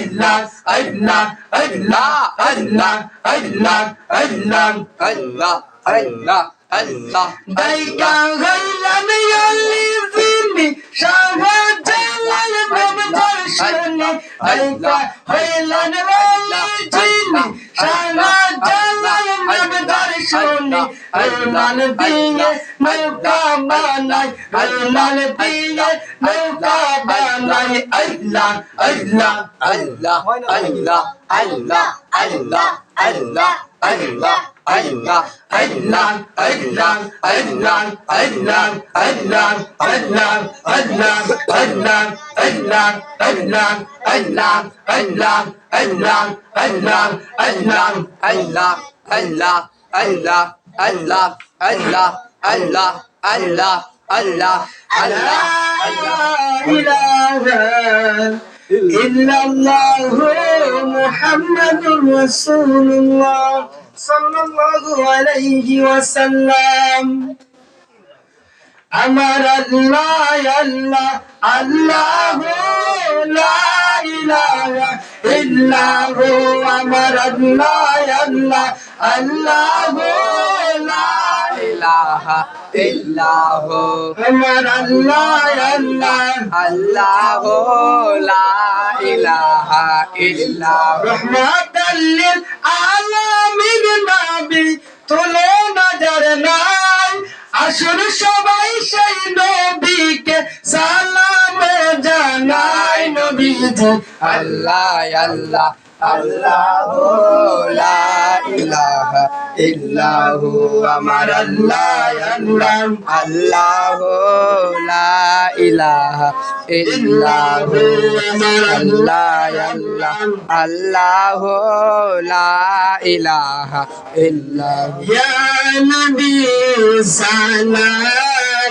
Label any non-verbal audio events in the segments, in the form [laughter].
Allah, Allah, Allah, Allah, Allah, Allah, Allah, Allah, Allah. হইলাম ইয়ালি জিনি শাহজালাল নাম দর্শনে দাইকা হইলাম ইয়ালি জিনি শাহজালাল নাম দর্শনে রোমান দিয়ে নৌকা বানাই রোমান দিয়ে নৌকা বানাই আল্লাহ আল্লাহ Allah, Allah, Allah, Allah, Allah, Allah, Allah. Allah, Allah, Allah, Allah, Allah, Allah, Allah, Allah, Allah, Allah, Allah, Allah, Allah, Allah, Allah, Allah, Allah, Allah, Allah, Allah, Allah, Allah, Allah, Allah, Allah. إلا الله محمد رسول الله صلى الله عليه وسلم আমার আল্লাহ আল্লাহ আল্লাহ লা ইলাহা ইল্লাহু আমার আল্লাহ আল্লাহ আলামিন নবী তুলে নজর নাই। আসুন সবাই সেই নবীকে সালাম জানাই নবীজি। আল্লাহ আল্লাহ। আল্লাহু লা ইলাহা ইল্লাহু আমার আল্লাহ আল্লাহ আল্লাহু লা ইলাহা ইল্লাহু আমার আল্লাহ আল্লাহ আল্লাহু লা ইলাহা ইল্লাহু। ইয়া নবী সালাম।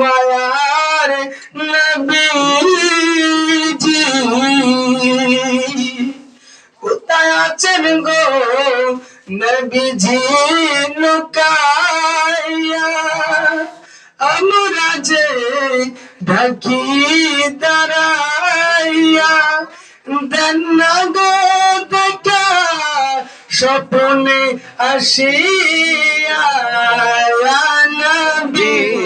মায়ার নবীজি। কোথায় আছেন গো নবীজি? লুকাইয়া আমরা যে ঢাকি দাঁড়াইয়া দেন গো দেখা স্বপ্নে আসিয়া নবী।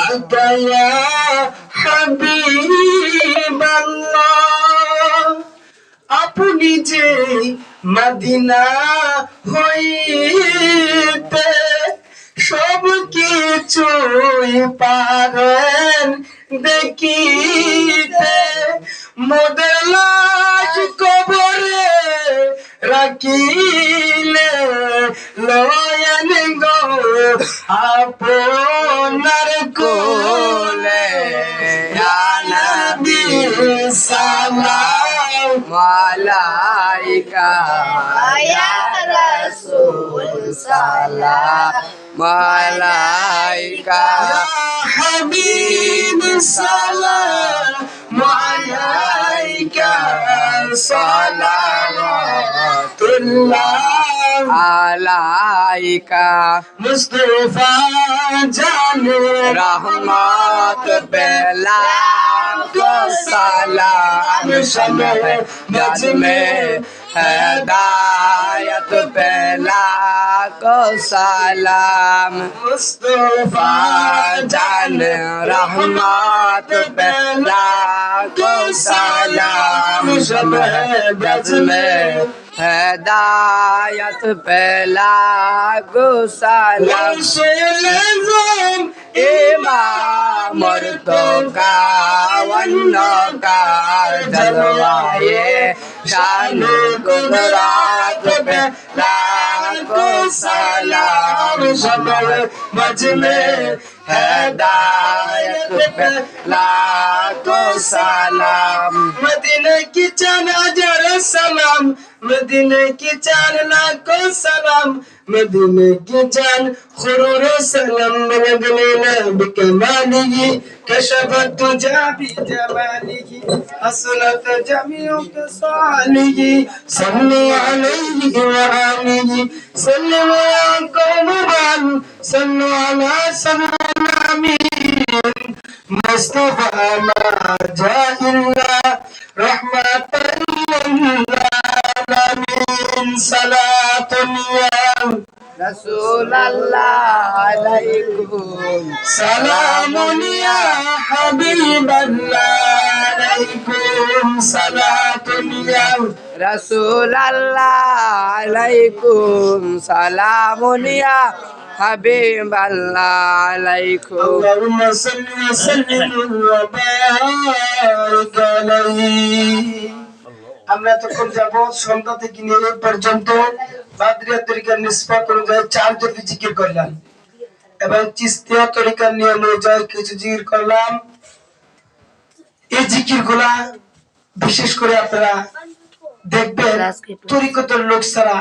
أنت يا حبيب الله আপনি যে মদিনা হইতে সব কিছু পারেন দেখিতে মোদের লাশ কবরে রাখিলে লয়ন গো আপনার কোলে আনবি সালাম মালাইকা ইয়া রাসূল সালাম মালাইকা হাবিব সালাম মালাইকা সালাম তুল্লাহ আলাইকা। মুস্তফা জানে রহমত বেলা সালাম শমে জাজমে হেদায়ত বেলা को सलाम मुस्तफा जान रहमत बेला को सलाम सब बज হেদায়ত পেলা গোসালাম ইমামর তো কাওয়ান্ন কার জলওয়ায়ে শান কুদরাত পেলা গোসালাম সবল মজমে। হেদায়ত পেলা গোসালাম মদিনা কি জানাজার সালাম? मदीने की जान ना को सलाम, मदीने की जान खुरूर सलाम लगने नब कमाली कशबत तुझा भी जमाली असलत जमीयों के साली सल्ले अलैहि व आलिहि सल्लल्लाहु अलैहि कौमन सल्लल्लाहु अलैहि सल्लम मुस्तफ़ा मा जाहिल्ला, रहमतन يا رسول الله عليكم سلام يا حبيب الله عليكم صلاة يا رسول الله عليكم سلام يا حبيب الله عليكم اللهم صل وسلم وبارك عليه আমরা তখন যাব সন্ধ্যা থেকে নিয়ে এই পর্যন্ত বাদরিয়া তরিকার নিষ্পাত অনুযায়ী চার জনকে জিকির করলাম। এবং চিস্তিয়া তরিকার নিয়ম অনুযায়ী কিছু জিকির করলাম। এই জিকিরগুলা বিশেষ করে আপনারা দেখবেন তরিকতের লোক ছাড়া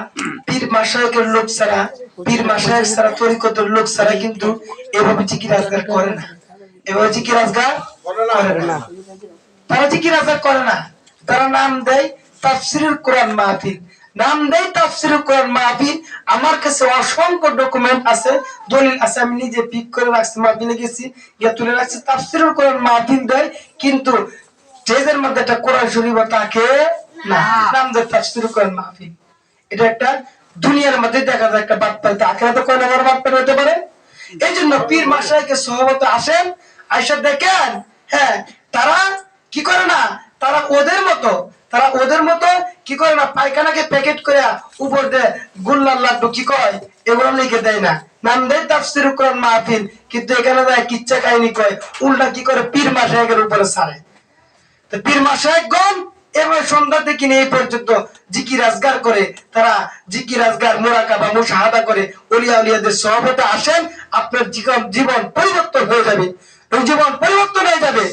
পীর মাসায়কের লোক ছাড়া পীর মাসায়ক ছাড়া তরিকতের লোক ছাড়া কিন্তু এভাবে জিকির আজগার করে না। এভাবে জিকির আজগার করে না। তারা জিকির আজগার করে না। তারা নাম দেয় তাফসিরুল কোরআন মাহফিল। নাম দেয় তাফসিরুল কোরআন মাহফিল। আমার কাছে অসংখ্য ডকুমেন্ট আছে, দলিল আছে, আমি নিজে পিক করে রাখছি, মাহফিলে গেছি, গিয়ে তুলে রাখছি। তাফসিরুল কোরআন মাহফিল দেয়, কিন্তু স্টেজের মধ্যে একটা কোরআন শরীফ না, নাম দেয় তাফসিরুল কোরআন মাহফিল। এটা একটা দুনিয়ার মধ্যে দেখা যায় একটা বার্তা হইতে আখেরাতে কোন বড় বার্তা হতে পারে? এই জন্য পীর মাসাইকে সহবত আসেন আইসা দেখেন হ্যাঁ তারা কি করে না তারা ওদের মতো, তারা ওদের মতো কি করে না পায়খানাকে প্যাকেট করে উপর দিয়ে গুল্লার লাড্ডু কি কয়? এগুলো লিখে দেয় না। নাম দেয় তাফসির কোরআন মাহফিল, কিন্তু এখানে দেয় কিচ্ছা কাহিনী কয়, উল্টা কি করে পীর মাসাইকের উপরে তো পীর মাসায়কগণ সন্ধ্যা থেকে নিয়ে পর্যন্ত জিকির আজগার করে, তারা জিকির আজগার মোরাকা বা মুশাহাদা করে অলিয়া উলিয়াদের আসেন, আপনার জীবন জীবন পরিবর্তন হয়ে যাবে। জীবন পরিবর্তন হয়ে যাবে।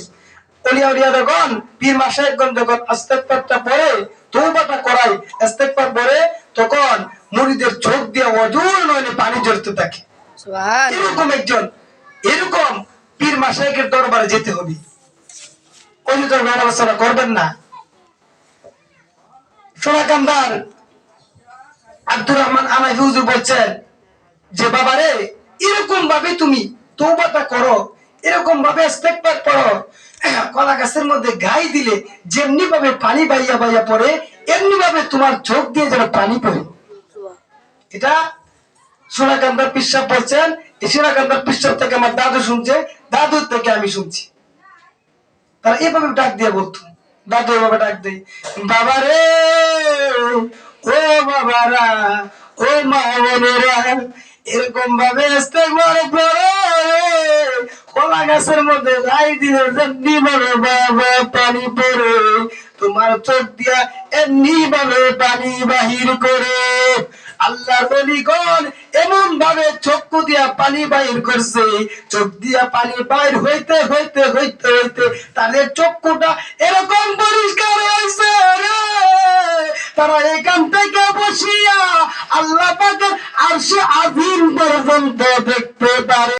অলিয়া উলিয়াদগণ পীর মাসায়কগণ যখন আস্তেকবারটা পড়ে তৌবাটা করায় আস্তেকবার পড়ে তখন মুড়িদের চোখ দিয়ে অজুর নয়নে পানি ঝরতে থাকে। এরকম একজন এরকম পীর মাসায়কের দরবারে যেতে হবে। অন্য করবেন না। সোনাকান্দার আব্দুর রহমান আনাই হুজুর বলছেন যে বাবারে এরকম ভাবে তুমি তৌবাটা করো এরকম ভাবে ইস্তেগফার করো [coughs] কলা গাছের মধ্যে গাই দিলে যেমনি ভাবে পানি বাইয়া বাইয়া পড়ে, এমনি ভাবে তোমার চোখ দিয়ে যেন পানি পড়ে। এটা সোনাকান্দার পিসাব বলছেন, এই সোনাকান্দার পিসাব থেকে আমার দাদু শুনছে, দাদুর থেকে আমি শুনছি। তারা এভাবে ডাক দিয়ে বলতো, দাদু এভাবে ডাক দেয় বাবা রে ও বাবারা, ও মা বোনেরা এরকম ভাবে আসতে বড় পড়ে। কলা গাছের মধ্যে রাই বাবা পানি তোমার চোখ দিয়া এমনি পানি বাহির করে। এমন ভাবে চক্ষু দিয়া পানি বাইর করছে। চোখ দিয়া পানি হইতে হইতে হইতে হইতে তাদের চক্ষুটা এরকম পরিষ্কার হয়েছে তারা এখান থেকে বসিয়া আল্লাহ পাকের আরশে আজিম পর্যন্ত দেখতে পারে।